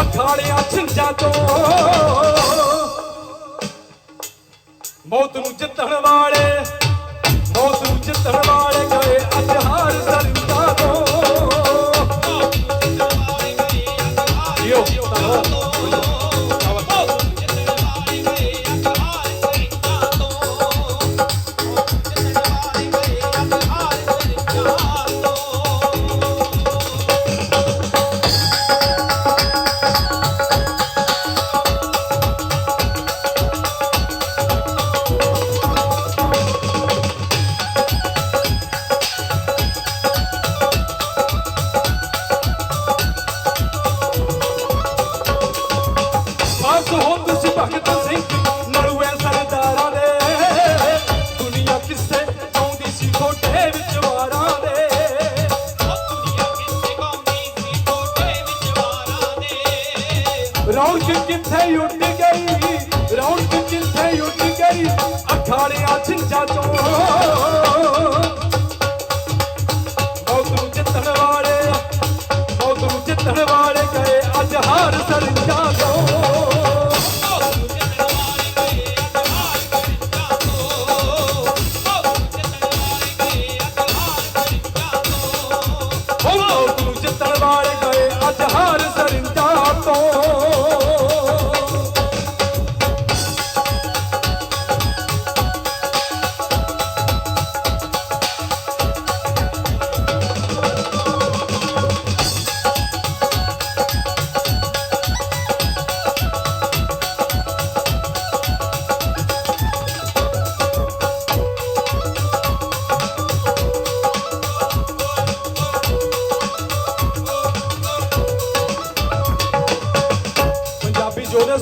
ਅਖਾੜਿਆਂ ਛਿੰਝਾਂ ਤੋਂ। ਮੌਤ ਨੂੰ ਜਿੱਤਣ ਵਾਲੇ, ਮੌਤ ਨੂੰ ਜਿੱਤਣ ਵਾਲੇ ਗਏ ਅੱਜ ਹਾਰ ਸਰਦਾ Oh. ਅਖਾੜਿਆਂ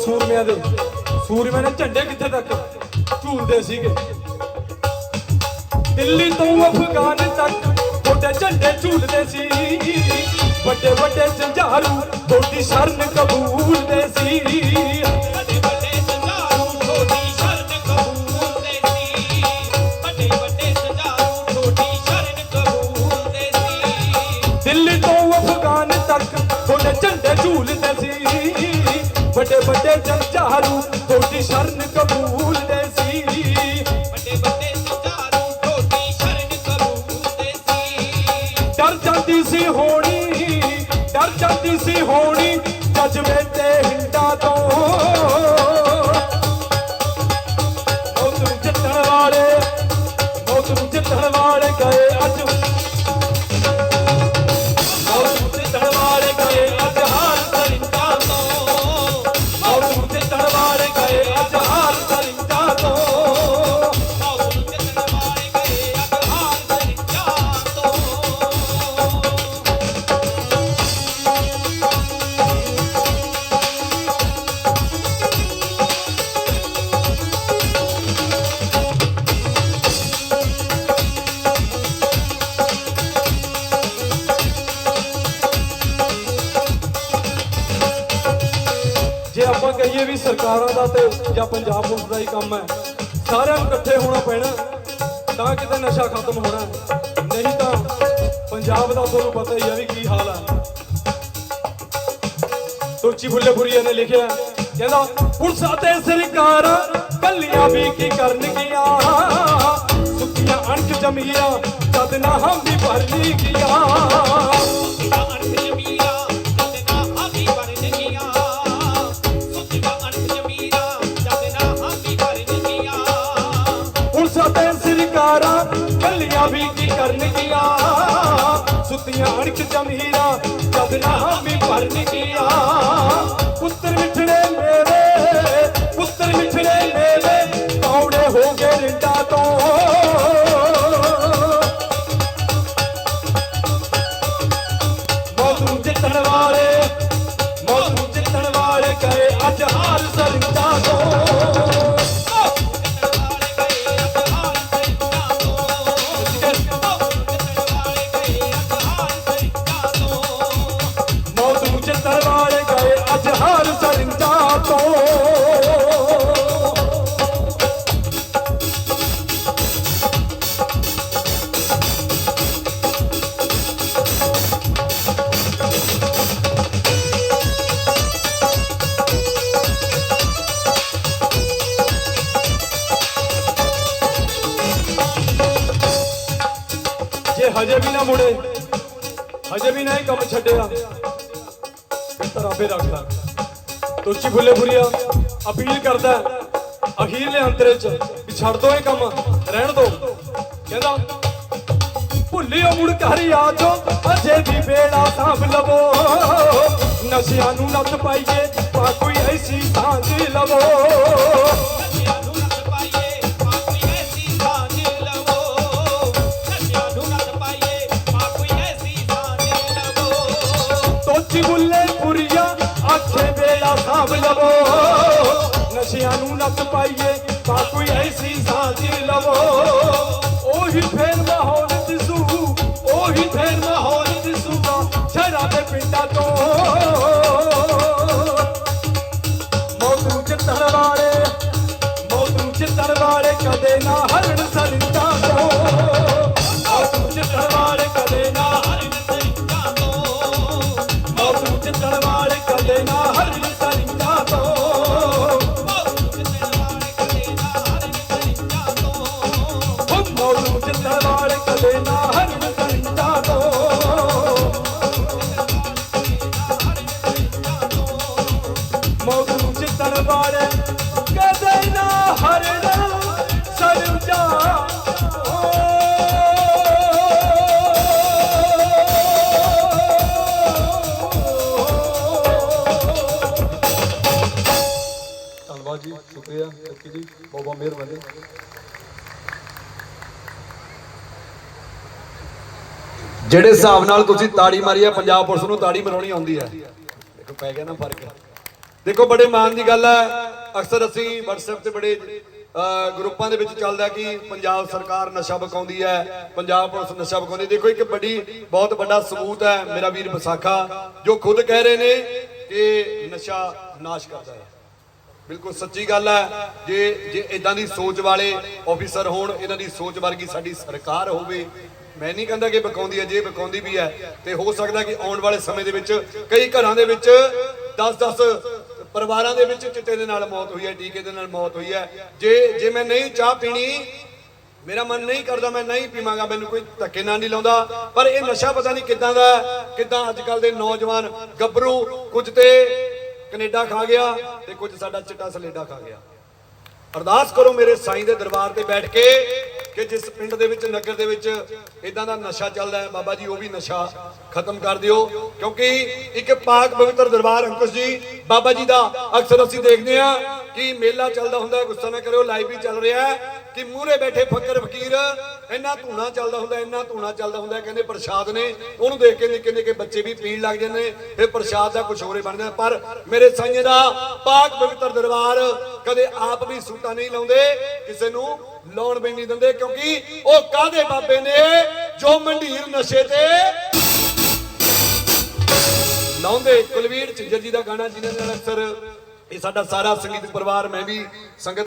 ਸੂਰਮਿਆਂ ਦੇ। ਸੂਰਮਿਆਂ ਦੇ ਝੰਡੇ ਕਿੱਥੇ ਤੱਕ? ਝੂਲਦੇ ਸੀਗੇ। ਦਿੱਲੀ ਤੋਂ ਅਫਗਾਨ ਤੱਕ ਤੁਹਾਡੇ ਝੰਡੇ ਝੂਲਦੇ ਸੀ। ਵੱਡੇ ਵੱਡੇ ਜੰਝਾਰੂ ਤੁਹਾਡੀ ਸ਼ਰਨ ਕਬੂਲਦੇ ਸੀ। ਜੰਝਾਰੂ ਤੁਹਾਡੀ ਸ਼ਰਨ ਕਬੂਲਦੇ ਸੀ। ਡਰ ਜਾਂਦੀ ਸੀ ਹੋਣੀ ਡਰ ਜਾਂਦੀ ਸੀ ਹੋਣੀ ਜਜਵੇ ਸਰਕਾਰਾਂ ਦਾ ਤੇ ਜਾਂ ਪੰਜਾਬ ਪੁਲਿਸ ਦਾ ਹੀ ਕੰਮ ਹੈ। ਸਾਰਿਆਂ ਨੂੰ ਇਕੱਠੇ ਹੋਣਾ ਪੈਣਾ ਤਾਂ ਕਿਤੇ ਨਸ਼ਾ ਖਤਮ ਹੋਣਾ ਨਹੀਂ ਤਾਂ ਪੰਜਾਬ ਦਾ ਤੁਹਾਨੂੰ ਪਤਾ ਹੀ ਹੈ ਵੀ ਕੀ ਹਾਲ ਹੈ। ਤੁਲਚੀ ਫੁੱਲੇਪੁਰੀਆ ਨੇ ਲਿਖਿਆ ਕਹਿੰਦਾ, ਪੁਲਿਸ ਅਤੇ ਸਰਕਾਰਾਂ ਕੱਲੀਆਂ ਵੀ ਕੀ ਕਰਨਗੀਆਂ? ਸੁੱਕੀਆਂ ਅਣਖ ਜਮੀਆਂ, ਜਦ ਨਾ ਹਮ ਵੀ ਭਰਨੀ ਗਿਆ ਪੁਲਿਸ ਵੀ ਸੁੱਤੀਆਂ ਅਣਖ ਜਮੀਰਾਂ, ਜਦ ਨਾ ਵੀ ਭਰਨਗੀਆਂ ਪੁੱਤਰ ਮਿੱਠੜੇ ਮੇਰੇ, ਪੁੱਤਰ ਮਿੱਠੜੇ ਮੇਰੇ, ਕੌੜੇ ਹੋ ਗਏ ਰਿੰਡਾ ਤੋਂ। ਹਜੇ ਵੀ ਨਾ ਮੁੜੇ। ਹਜੇ ਵੀ ਨਾ ਇਹ ਕੰਮ ਛੱਡਿਆ। ਫਿਰ ਰੱਖਦਾ ਤੋਚੀ ਫੁੱਲੇ ਫੁਰੀਆ ਅਪੀਲ ਕਰਦਾ ਅਖੀਰਲੇ ਅੰਤਰੇ ਚ ਵੀ ਛੱਡ ਦੋ ਇਹ ਕੰਮ, ਰਹਿਣ ਦੋ। ਕਹਿੰਦਾ, ਭੁੱਲਿਓ ਮੁੜ ਘਰ ਆ ਜੋ ਅਜੇ ਵੀ ਵੇਲਾ ਸਾਂਭ ਲਵੋ। ਨਸ਼ਿਆਂ ਨੂੰ ਨੱਥ ਪਾਈਏ ਪਾ ਕੋਈ ਐਸੀ ਸਾਂਝ ਲਵੋ। ਨਸ਼ਿਆਂ ਨੂੰ ਨੱਥ ਪਾਈਏ ਤਾਂ ਕੋਈ ਐਸੀ ਸਾਂਝ ਲਵੋ। ਉਹੀ ਫੇਰ ਮਾਹੌਲ ਦਿਸੂ, ਉਹੀ ਫੇਰ ਮਾਹੌਲ ਦਿਸੂਗਾ ਸ਼ਹਿਰਾਂ ਦੇ ਪਿੰਡਾਂ ਤੋਂ। ਮੌਤ ਨੂੰ ਚਿੱਤਣ ਵਾਲੇ ਮੌਤ ਨੂੰ ਵਾਲੇ ਕਦੇ ਨਾ ਹਰਨ ਧੰਨਵਾਦ ਜੀ ਸ਼ੁਕਰੀਆ ਜੀ ਬਹੁਤ ਬਹੁਤ ਮਿਹਰਬਾਨੀ। ਜਿਹੜੇ ਹਿਸਾਬ ਨਾਲ ਤੁਸੀਂ ਤਾੜੀ ਮਾਰੀ ਹੈ ਪੰਜਾਬ ਪੁਲਿਸ ਨੂੰ ਤਾੜੀ ਮਰਾਉਣੀ ਆਉਂਦੀ ਹੈ ਦੇਖੋ, ਪੈ ਗਿਆ ਨਾ ਫ਼ਰਕ। ਦੇਖੋ, ਬੜੇ ਮਾਣ ਦੀ ਗੱਲ ਹੈ ਅਕਸਰ ਅਸੀਂ WhatsApp ਤੇ ਬੜੇ ਗਰੁੱਪਾਂ ਦੇ ਵਿੱਚ ਚੱਲਦਾ ਕਿ ਪੰਜਾਬ ਸਰਕਾਰ ਨਸ਼ਾ ਬਕਾਉਂਦੀ ਹੈ ਪੰਜਾਬ ਪੁਲਿਸ ਨਸ਼ਾ ਬਕਾਉਂਦੀ ਦੇਖੋ, ਇੱਕ ਵੱਡੀ ਬਹੁਤ ਵੱਡਾ ਸਬੂਤ ਹੈ ਮੇਰਾ ਵੀਰ ਵਿਸਾਖਾ, ਜੋ ਖੁਦ ਕਹਿ ਰਹੇ ਨੇ ਕਿ ਨਸ਼ਾ ਨਾਸ਼ ਕਰਦਾ ਹੈ ਬਿਲਕੁਲ ਸੱਚੀ ਗੱਲ ਹੈ ਜੇ ਜੇ ਇਦਾਂ ਦੀ ਸੋਚ ਵਾਲੇ ਆਫੀਸਰ ਹੋਣ, ਇਹਨਾਂ ਦੀ ਸੋਚ ਵਰਗੀ ਸਾਡੀ ਸਰਕਾਰ ਹੋਵੇ ਮੈਂ ਨਹੀਂ ਕਹਿੰਦਾ ਕਿ ਬਕਾਉਂਦੀ ਹੈ, ਜੇ ਬਕਾਉਂਦੀ ਵੀ ਹੈ, ਤੇ ਹੋ ਸਕਦਾ ਕਿ ਆਉਣ ਵਾਲੇ ਸਮੇਂ ਦੇ ਵਿੱਚ ਕਈ ਘਰਾਂ ਦੇ ਵਿੱਚ 10-10 ਪਰਿਵਾਰਾਂ ਦੇ ਵਿੱਚ ਚਿੱਟੇ ਦੇ ਨਾਲ ਮੌਤ ਹੋਈ ਹੈ ਟੀਕੇ ਦੇ ਨਾਲ ਮੌਤ ਹੋਈ ਹੈ। ਜੇ ਜੇ ਮੈਂ ਨਹੀਂ ਚਾਹ ਪੀਣੀ, ਮੇਰਾ ਮਨ ਨਹੀਂ ਕਰਦਾ, ਮੈਂ ਨਹੀਂ ਪੀਵਾਂਗਾ, ਮੈਨੂੰ ਕੋਈ ਧੱਕੇ ਨਾਲ ਨਹੀਂ ਲਾਉਂਦਾ। ਪਰ ਇਹ ਨਸ਼ਾ ਪਤਾ ਨਹੀਂ ਕਿੱਦਾਂ ਦਾ ਕਿੱਦਾਂ ਅੱਜ ਕੱਲ ਦੇ ਨੌਜਵਾਨ ਗੱਭਰੂ ਕੁਝ ਤੇ ਕੈਨੇਡਾ ਖਾ ਗਿਆ ਤੇ ਕੁਝ ਸਾਡਾ ਚਿੱਟਾ ਸਲੇਡਾ ਖਾ ਗਿਆ। ਅਰਦਾਸ ਕਰੋ ਮੇਰੇ ਸਾਈਂ ਦੇ ਦਰਬਾਰ ਤੇ ਬੈਠ ਕੇ ਕਿ ਜਿਸ ਪਿੰਡ ਦੇ ਵਿੱਚ, ਨਗਰ ਦੇ ਵਿੱਚ ਇਦਾਂ ਦਾ ਨਸ਼ਾ ਚੱਲਦਾ ਹੈ, ਬਾਬਾ ਜੀ ਉਹ ਵੀ ਨਸ਼ਾ ਖਤਮ ਕਰ ਦਿਓ। ਕਿਉਂਕਿ ਇੱਕ ਪਾਕ ਪਵਿੱਤਰ ਦਰਬਾਰ, ਅੰਕੁਸ਼ ਜੀ, ਬਾਬਾ ਜੀ ਦਾ ਅਕਸਰ ਅਸੀਂ ਦੇਖਦੇ ਆ ਕਿ ਮੇਲਾ ਚੱਲਦਾ ਹੁੰਦਾ ਗੁੱਸਾ ਨਾ ਕਰਿਓ ਲਾਈਵ ਵੀ ਚੱਲ ਰਿਹਾ ਹੈ। ਕਿ ਮੂਹਰੇ ਬੈਠੇ ਫਕਰ ਫਕੀਰ, ਇੰਨਾ ਧੂਣਾ ਚੱਲਦਾ ਹੁੰਦਾ, ਇੰਨਾ ਧੂਣਾ ਚੱਲਦਾ ਹੁੰਦਾ, ਕਹਿੰਦੇ ਪ੍ਰਸ਼ਾਦ ਨੇ, ਉਹਨੂੰ ਦੇਖ ਕੇ ਨਿੱਕੇ ਨਿੱਕੇ ਬੱਚੇ ਵੀ ਪੀਣ ਲੱਗ ਜਾਂਦੇ ਫਿਰ ਪ੍ਰਸ਼ਾਦ ਦਾ ਕੁਝ ਹੋਰੇ ਬਣ ਜਾਂਦਾ ਪਰ ਮੇਰੇ ਸਾਈਂ ਦਾ ਪਾਕ ਪਵਿੱਤਰ ਦਰਬਾਰ ਕਦੇ ਆਪ ਵੀ ਸੂਟਾ ਨਹੀਂ ਲਾਉਂਦੇ, ਕਿਸੇ ਨੂੰ ਲਾਉਣ ਵੀ ਨਹੀਂ ਦਿੰਦੇ, ਕਿਉਂਕਿ ਉਹ ਕਾਦੇ ਬਾਬੇ ਨੇ, ਜੋ ਮੰਡੀਰ ਨਸ਼ੇ ਤੇ ਲਾਉਂਦੇ। ਕੁਲਵੀਰ ਝਿੰਜਰ ਜੀ ਦਾ ਗਾਣਾ ਜਿਨ੍ਹਾਂ ਨਾਲ ਅਕਸਰ, ਇਹ ਸਾਡਾ ਸਾਰਾ ਸੰਗੀਤ ਪਰਿਵਾਰ, ਮੈਂ ਵੀ ਸੰਗਤ